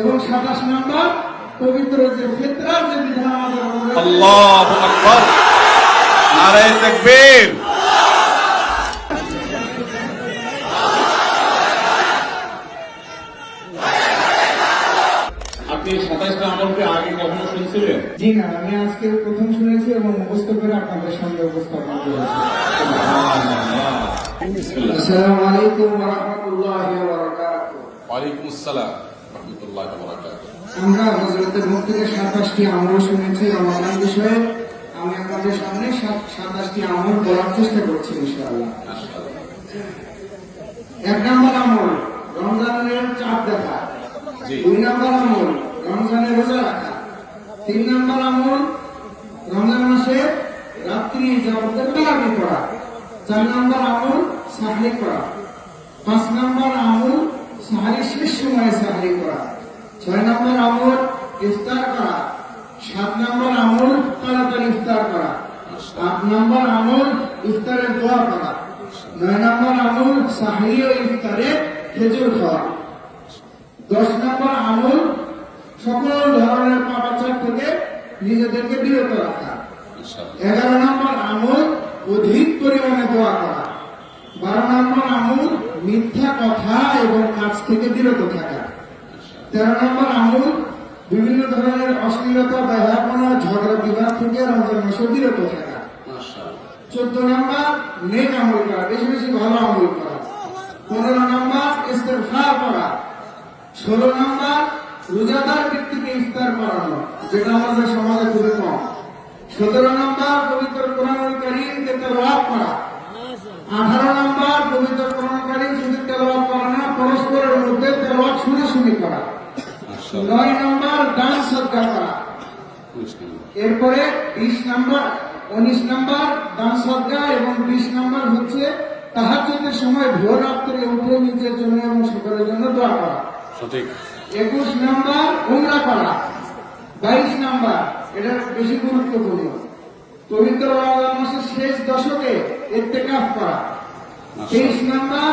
এবং সাতাশ নম্বর পবিত্র যে ফেতরার যে বিধান আমাদের রমজানে আল্লাহ আকবর। নারায় তাকবীর। আপনি সাতাইশটা আমলকে আগে কখনো শুনছিলেন? জি না আমি আজকে প্রথম শুনেছি এবং মুখস্থ করে আপনাদের সামনে উপস্থাপন করেছি। আসসালামু আলাইকুম ওয়া রাহমাতুল্লাহি ওয়া বারাকাতুহু। ওয়ালাইকুম আসসালাম। রহমতুল্লাহ আমরা হজরতের মুখ থেকে সাতাশটি আমল শুনেছি রমাদান বিষয়ে আমি আপনাদের সামনে সাতাশটি আমল বলার চেষ্টা করছি ইনশাআল্লাহ। এক নম্বর আমল রমজানের চাপ দেখা। দুই নম্বর আমল রমজানের রোজা রাখা। তিন নম্বর আমল রমজান মাসে রাত্রি যাবতের বেলামি করা। চার নম্বর আমল সাহরি করা। পাঁচ নম্বর আমল সাহারি শেষ সময়ে সাহরি করা। ছয় নম্বর আমল, ইফতার করা। সাত নম্বর আমল, তাড়াতাড়ি ইফতার করা। আট নম্বর আমল, ইফতারের দোয়া করা। নয় নম্বর আমল সাহরি ও ইফতারে খেজুর খাওয়া। দশ নম্বর আমল, সকল ধরনের পাপাচার থেকে নিজেদেরকে বিরত রাখা। এগারো নম্বর আমল, অধিক পরিমাণে দোয়া করা। বারো নম্বর আমল মিথ্যা কথা এবং কাজ থেকে বিরত থাকা। তেরো নম্বর আমল বিভিন্ন ধরনের অশ্লীলতা ব্যবহারপনা ঝগড়া বিবাদ থেকে রমজান মাসে বিরত থাকা। চোদ্দ নম্বর নেক আমল করা বেশি বেশি ভালো আমল করা। পনেরো নম্বর ইস্তেফার করা। ষোলো নম্বর রোজাদার ব্যক্তিকে ইফতার করানো যেটা আমাদের সমাজে খুবই কম। সতেরো নম্বর পবিত্র কোরআন করিমকে তেলাওয়াত করা। আঠারো নম্বর পবিত্র কোরআন তেলাওয়াত করা না পরস্পরের মধ্যে তেলাওয়াত শুনে শুনে করা নয় নম্বর দান সজ্জা করা। এরপরে বিশ নম্বর উনিশ নম্বর দান সজ্জা এবং বিশ নম্বর হচ্ছে তাহাজ্জুদের সময় ভোর রাত্রে উঠে নিজের জন্য এবং সকলের জন্য দোয়া করা। সঠিক। একুশ নম্বর উমরা করা। বাইশ নম্বর এটা বেশি গুরুত্বপূর্ণ। পবিত্র মাসের শেষ দশকে ইত্তেকাফ করা। তেইশ নম্বর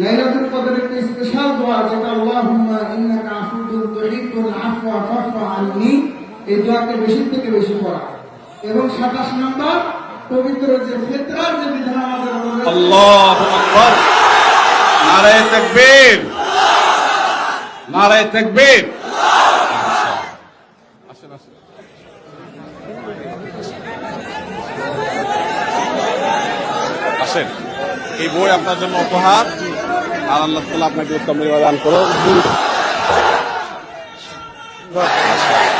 লাইলাতুল কদর একটি স্পেশাল দোয়া যেটা আল্লাহুম্মা ইন্নাকা আফুদুন তুহিব্বুল আফওয়া ফাফু আননি, এই দোয়াকে বেশি থেকে বেশি পড়া। এবং সাতাশ নাম্বার, পবিত্র যে ফিতরার যে বিধান আমাদের আল্লাহ আকবর। নারায় তাকবীর। নারায় তাকবীর। আসেন আসেন। আসেন। এই বই আপনার জন্য উপহার। আর আল্লাহ তাআলা আপনাকে উত্তম দান করুন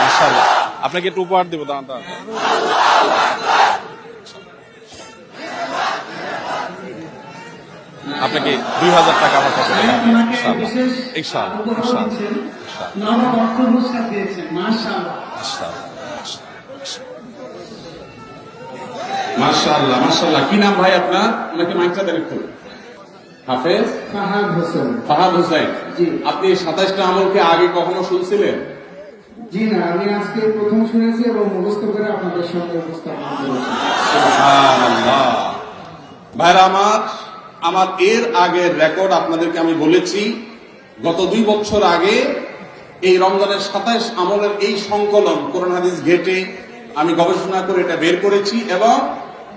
মাশাআল্লাহ। আপনাকে একটু উপহার দেবো দাঁড়ান দাঁড়ান। আপনাকে দুই হাজার টাকা আমার কাছে। মাশাআল্লাহ মাশাআল্লাহ। কি নাম ভাই আপনার? ওনাকে মাইকটা দেন একটু। হাফেজ? ফাহাদ হোসেন। ফাহাদ হোসেন। জি। আপনি সাতাশটা আমলকে আগে কখনো শুনছিলেন? জি না আমি আজকে প্রথম শুনেছি এবং মুখস্থ করে আপনাদের সামনে উপস্থাপন করেছি। ভাইরা আমার আমার এর আগের রেকর্ড আপনাদেরকে আমি বলেছি গত দুই বছর আগে এই রমজানের সাতাইশ আমলের এই সংকলন কোরআন হাদিস ঘেটে আমি গবেষণা করে এটা বের করেছি এবং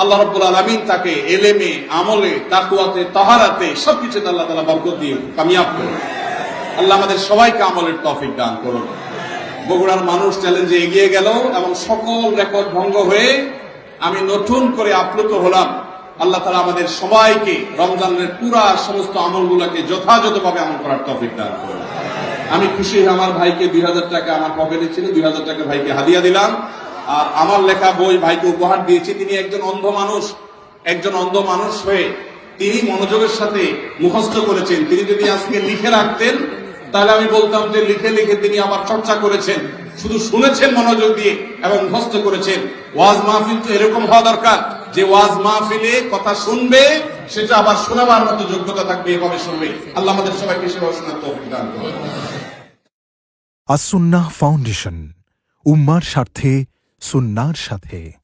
আল্লাহ রব্বুল আলমিন তাকে এলেমে, আমলে তাকুয়াতে তাহারাতে সবকিছুতে আল্লাহ তালা বরকত দিয়ে কামিয়াব করুন। আল্লাহ আমাদের সবাইকে আমলের তফিক দান করুন। বগুড়ার মানুষ চ্যালেঞ্জে এগিয়ে গেল এবং সকল রেকর্ড ভঙ্গ হয়ে আমি নতুন করে আপ্লুত হলাম। আল্লাহ তালা আমাদের সবাইকে রমজানের পুরা সমস্ত আমলগুলোকে যথাযথভাবে আমল করার তফিক দান করুন। আমি খুশি আমার ভাইকে দুই হাজার টাকা আমার পকেটে ছিল, দুই হাজার টাকা ভাইকে হাদিয়া দিলাম। আর আমার লেখা বই ভাইকে উপহার দিয়েছি, তিনি একজন অন্ধ মানুষ, একজন অন্ধ মানুষ হয়ে তিনি মনোযোগের সাথে মুখস্থ করেছেন। তিনি যদি আজকে লিখে রাখতেন, তাহলে আমি বলতাম যে লিখে লিখে তিনি আবার চর্চা করেছেন। শুধু শুনেছেন মনোযোগ দিয়ে এবং মুখস্থ করেছেন। ওয়াজ মাহফিল তো এরকম হওয়া দরকার যে ওয়াজ মাহফিলে কথা শুনবে, সেটা আবার শোনাবার মতো যোগ্যতা থাকবে, এভাবে শুনবে। আল্লাহ আমাদের সবাইকে সেভাবে শোনার তৌফিক ফাউন্ডেশন, উম্মার স্বার্থে সুন্নার সাথে।